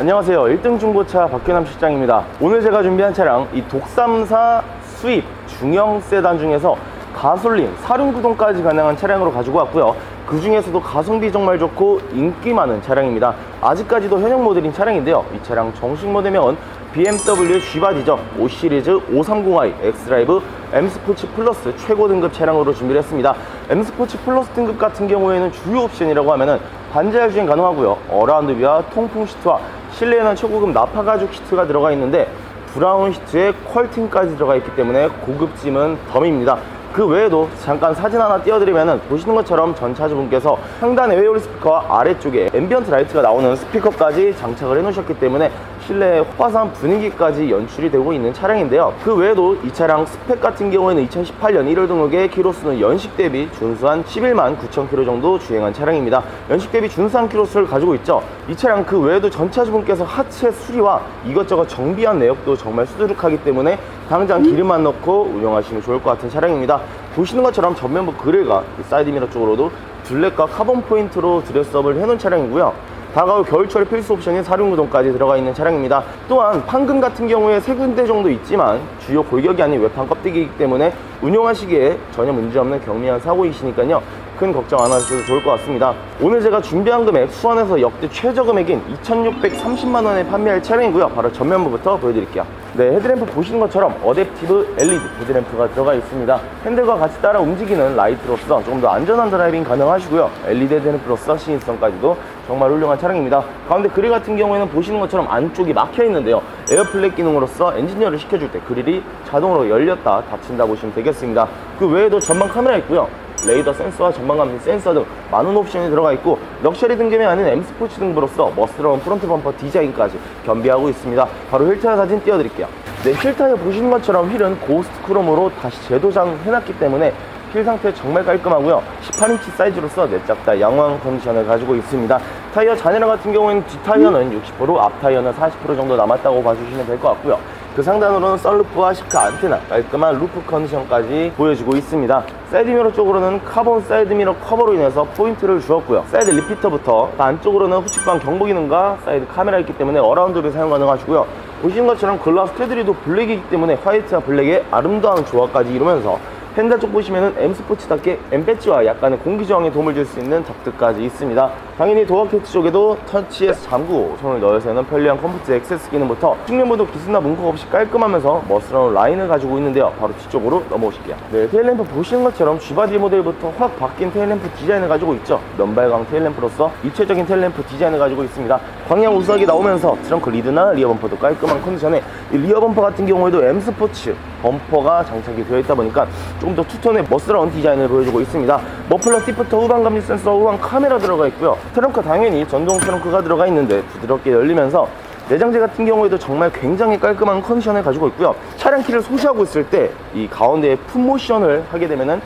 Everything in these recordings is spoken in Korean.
안녕하세요. 1등 중고차 박규남 실장입니다. 오늘 제가 준비한 차량, 이 독삼사 수입 중형 세단 중에서 가솔린, 사륜구동까지 가능한 차량으로 가지고 왔고요. 그 중에서도 가성비 정말 좋고 인기 많은 차량입니다. 아직까지도 현역 모델인 차량인데요. 이 차량 정식 모델명은 BMW G바디죠. 5 시리즈 530i 엑스라이브 M 스포츠 플러스 최고 등급 차량으로 준비를 했습니다. M 스포츠 플러스 등급 같은 경우에는 주요 옵션이라고 하면은 반자율 주행 가능하고요. 어라운드 비와 통풍 시트와 실내에는 초고급 나파 가죽 시트가 들어가 있는데 브라운 시트에 퀄팅까지 들어가 있기 때문에 고급짐은 덤입니다. 그 외에도 잠깐 사진 하나 띄워드리면은 보시는 것처럼 전 차주분께서 상단에 웨이오리 스피커와 아래쪽에 앰비언트 라이트가 나오는 스피커까지 장착을 해 놓으셨기 때문에 실내의 화사한 분위기까지 연출이 되고 있는 차량인데요. 그 외에도 이 차량 스펙 같은 경우에는 2018년 1월 등록에 키로수는 연식 대비 준수한 11만 9천 킬로 정도 주행한 차량입니다. 연식 대비 준수한 키로수를 가지고 있죠. 이 차량 그 외에도 전 차주분께서 하체 수리와 이것저것 정비한 내역도 정말 수두룩하기 때문에 당장 기름만 넣고 운영하시면 좋을 것 같은 차량입니다. 보시는 것처럼 전면부 그릴과 이 사이드미러 쪽으로도 블랙과 카본 포인트로 드레스업을 해놓은 차량이고요. 다가올 겨울철 필수 옵션인 사륜구동까지 들어가 있는 차량입니다. 또한 판금 같은 경우에 세 군데 정도 있지만 주요 골격이 아닌 외판 껍데기이기 때문에 운용하시기에 전혀 문제없는 경미한 사고이시니까요. 큰 걱정 안 하셔도 좋을 것 같습니다. 오늘 제가 준비한 금액 수원에서 역대 최저 금액인 2,630만 원에 판매할 차량이고요. 바로 전면부부터 보여드릴게요. 네, 헤드램프 보시는 것처럼 어댑티브 LED 헤드램프가 들어가 있습니다. 핸들과 같이 따라 움직이는 라이트로서 조금 더 안전한 드라이빙 가능하시고요. LED 헤드램프로서 시인성까지도 정말 훌륭한 차량입니다. 가운데 그릴 같은 경우에는 보시는 것처럼 안쪽이 막혀 있는데요. 에어플렉 기능으로서 엔지니어를 시켜줄 때 그릴이 자동으로 열렸다 닫힌다 보시면 되겠습니다. 그 외에도 전방 카메라 있고요. 레이더 센서와 전방감지 센서 등 많은 옵션이 들어가 있고 럭셔리 등급이 아닌 M 스포츠 등급으로서 멋스러운 프론트 범퍼 디자인까지 겸비하고 있습니다. 바로 휠타이어 사진 띄워드릴게요. 네, 휠타이어 보시는 것처럼 휠은 고스트 크롬으로 다시 재도장 해놨기 때문에 휠 상태 정말 깔끔하고요. 18인치 사이즈로서 내짝다 양호한 컨디션을 가지고 있습니다. 타이어 잔해량 같은 경우에는 뒷타이어는 60%, 앞타이어는 40% 정도 남았다고 봐주시면 될 것 같고요. 그 상단으로는 썬루프와 시카 안테나, 깔끔한 루프 컨디션까지 보여주고 있습니다. 사이드미러 쪽으로는 카본 사이드미러 커버로 인해서 포인트를 주었고요. 사이드 리피터부터 안쪽으로는 후측방 경보 기능과 사이드 카메라 있기 때문에 어라운드를 사용 가능하시고요. 보시는 것처럼 글라스 테두리도 블랙이기 때문에 화이트와 블랙의 아름다운 조화까지 이루면서 펜다 쪽 보시면은 M 스포츠답게 M 배지와 약간의 공기 저항에 도움을 줄 수 있는 덕트까지 있습니다. 당연히 도어 캐치 쪽에도 터치에서 잠그고 손을 넣어서 는 편리한 컴포트 액세스 기능부터 측면부도 기스나 문콕 없이 깔끔하면서 멋스러운 라인을 가지고 있는데요. 바로 뒤쪽으로 넘어오실게요. 네, 테일램프 보시는 것처럼 G바디 모델부터 확 바뀐 테일램프 디자인을 가지고 있죠. 면발광 테일램프로서 입체적인 테일램프 디자인을 가지고 있습니다. 광양 우수하게 나오면서 트렁크 리드나 리어 범퍼도 깔끔한 컨디션에 이 리어 범퍼 같은 경우에도 M 스포츠 범퍼가 장착이 되어 있다 보니까 조금 더 투톤의 멋스러운 디자인을 보여주고 있습니다. 머플러 팁부터 후방 감지 센서, 후방 카메라 들어가 있고요. 트렁크 당연히 전동 트렁크가 들어가 있는데 부드럽게 열리면서 내장재 같은 경우에도 정말 굉장히 깔끔한 컨디션을 가지고 있고요. 차량 키를 소지하고 있을 때 이 가운데에 풋모션을 하게 되면은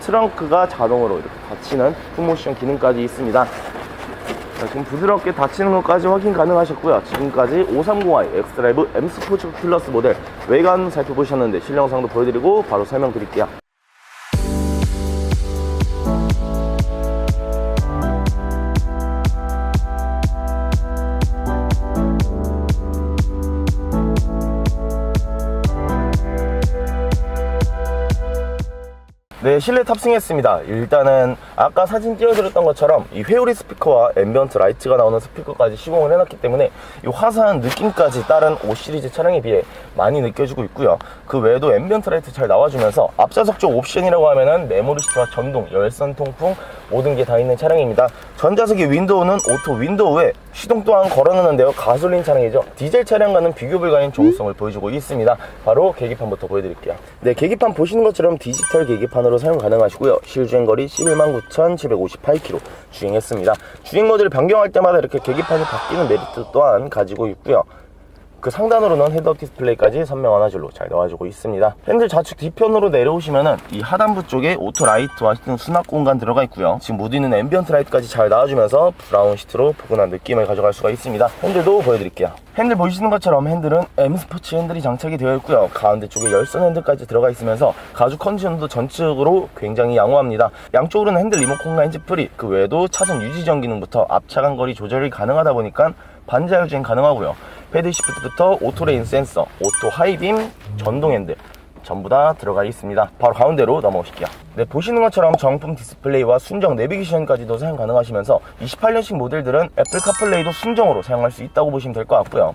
트렁크가 자동으로 이렇게 닫히는 풋모션 기능까지 있습니다. 자, 지금 부드럽게 닫히는 것까지 확인 가능하셨고요. 지금까지 530i 엑스드라이브 M 스포츠 플러스 모델 외관 살펴보셨는데 실영상도 보여드리고 바로 설명드릴게요. 네, 실내 탑승했습니다. 일단은 아까 사진 띄워드렸던 것처럼 이 회오리 스피커와 앰비언트 라이트가 나오는 스피커까지 시공을 해놨기 때문에 이 화사한 느낌까지 다른 5 시리즈 차량에 비해 많이 느껴지고 있고요. 그 외에도 앰비언트 라이트 잘 나와주면서 앞좌석 쪽 옵션이라고 하면은 메모리 시트와 전동, 열선 통풍 모든 게 다 있는 차량입니다. 전좌석의 윈도우는 오토 윈도우에 시동 또한 걸어놓는데요. 가솔린 차량이죠. 디젤 차량과는 비교 불가인 조응성을 보여주고 있습니다. 바로 계기판부터 보여드릴게요. 네, 계기판 보시는 것처럼 디지털 계기판으로 사용 가능하시고요. 실주행 거리 119,758km 주행했습니다. 주행 모드를 변경할 때마다 이렇게 계기판이 바뀌는 메리트 또한 가지고 있고요. 그 상단으로는 헤드업 디스플레이까지 선명한 화질로 잘 나와주고 있습니다. 핸들 좌측 뒤편으로 내려오시면은 이 하단부 쪽에 오토 라이트와 등 수납 공간 들어가 있고요. 지금 무드 있는 앰비언트 라이트까지 잘 나와주면서 브라운 시트로 포근한 느낌을 가져갈 수가 있습니다. 핸들도 보여드릴게요. 핸들 보시는 것처럼 핸들은 M 스포츠 핸들이 장착이 되어 있고요. 가운데 쪽에 열선 핸들까지 들어가 있으면서 가죽 컨디션도 전적으로 굉장히 양호합니다. 양쪽으로는 핸들 리모컨과 핸즈프리, 그 외에도 차선 유지전 기능부터 앞차간 거리 조절이 가능하다 보니까 반자율 주행 가능하고요. 패드 시프트부터 오토레인 센서, 오토 하이빔, 전동 핸들 전부 다 들어가 있습니다. 바로 가운데로 넘어오실게요. 네, 보시는 것처럼 정품 디스플레이와 순정 내비게이션까지도 사용 가능하시면서 28년식 모델들은 애플 카플레이도 순정으로 사용할 수 있다고 보시면 될 것 같고요.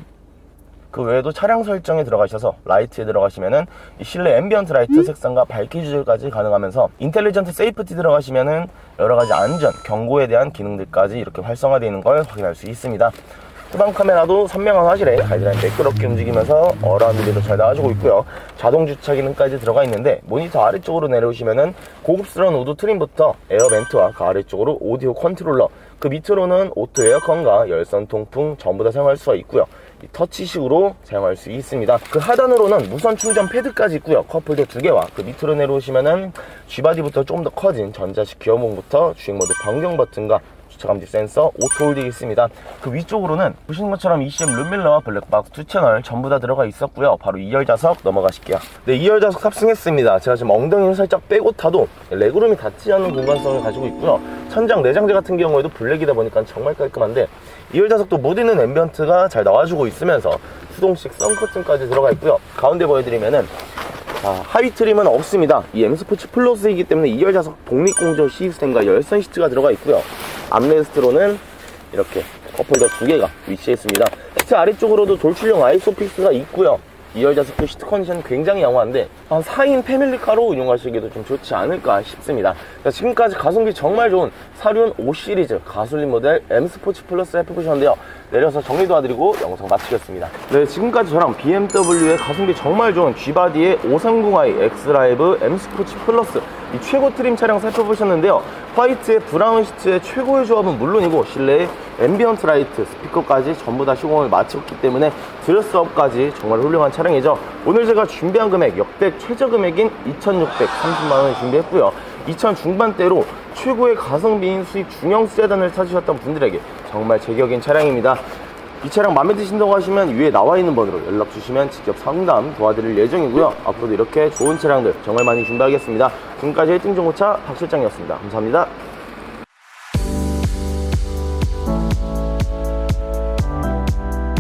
그 외에도 차량 설정에 들어가셔서 라이트에 들어가시면은 이 실내 앰비언트 라이트 색상과 밝기 조절까지 가능하면서 인텔리전트 세이프티 들어가시면은 여러 가지 안전 경고에 대한 기능들까지 이렇게 활성화되어 있는 걸 확인할 수 있습니다. 후방 카메라도 선명한 화질에 가이드라인 매끄럽게 움직이면서 어라운드도 잘 나와주고 있고요. 자동 주차 기능까지 들어가 있는데 모니터 아래쪽으로 내려오시면은 고급스러운 우드 트림부터 에어 벤트와 그 아래쪽으로 오디오 컨트롤러 그 밑으로는 오토 에어컨과 열선 통풍 전부 다 사용할 수가 있고요. 이 터치식으로 사용할 수 있습니다. 그 하단으로는 무선 충전 패드까지 있고요. 컵홀더 두 개와 그 밑으로 내려오시면은 G바디부터 조금 더 커진 전자식 기어봉부터 주행 모드 변경 버튼과 주차 감지 센서, 오토 홀딩이 있습니다. 그 위쪽으로는 보시는 것처럼 ECM 룸밀러와 블랙박스 두 채널 전부 다 들어가 있었고요. 바로 2열 좌석 넘어가실게요. 네, 2열 좌석 탑승했습니다. 제가 지금 엉덩이를 살짝 빼고 타도 레그룸이 닿지 않는 공간성을 가지고 있고요. 천장 내장재 같은 경우에도 블랙이다 보니까 정말 깔끔한데 2열 좌석도 모드는 앰비언트가 잘 나와주고 있으면서 수동식 선커튼까지 들어가 있고요. 가운데 보여드리면은 자, 하위 트림은 없습니다. 이 M스포츠 플러스이기 때문에 2열 좌석 독립공조 시스템과 열선 시트가 들어가 있고요. 암레스트로는 이렇게 컵홀더 두 개가 위치해 있습니다. 시트 아래쪽으로도 돌출형 아이소픽스가 있고요. 2열 좌석도 시트 컨디션 굉장히 양호한데 한 4인 패밀리카로 운용하시기도 좀 좋지 않을까 싶습니다. 자, 지금까지 가성비 정말 좋은 사륜 5 시리즈 가솔린 모델 M 스포츠 플러스 해보셨는데요. 내려서 정리 도와드리고 영상 마치겠습니다. 네, 지금까지 저랑 BMW의 가성비 정말 좋은 G바디의 530i X라이브 M 스포츠 플러스 이 최고 트림 차량 살펴보셨는데요. 화이트의 브라운 시트의 최고의 조합은 물론이고 실내에 앰비언트 라이트, 스피커까지 전부 다 시공을 마쳤기 때문에 드레스업까지 정말 훌륭한 차량이죠. 오늘 제가 준비한 금액 역대 최저 금액인 2,630만 원을 준비했고요. 2천 중반대로 최고의 가성비인 수입 중형 세단을 찾으셨던 분들에게 정말 제격인 차량입니다. 이 차량 마음에 드신다고 하시면 위에 나와 있는 번호로 연락 주시면 직접 상담 도와드릴 예정이고요. 앞으로도 이렇게 좋은 차량들 정말 많이 준비하겠습니다. 지금까지 1등 정보차 박 실장이었습니다. 감사합니다.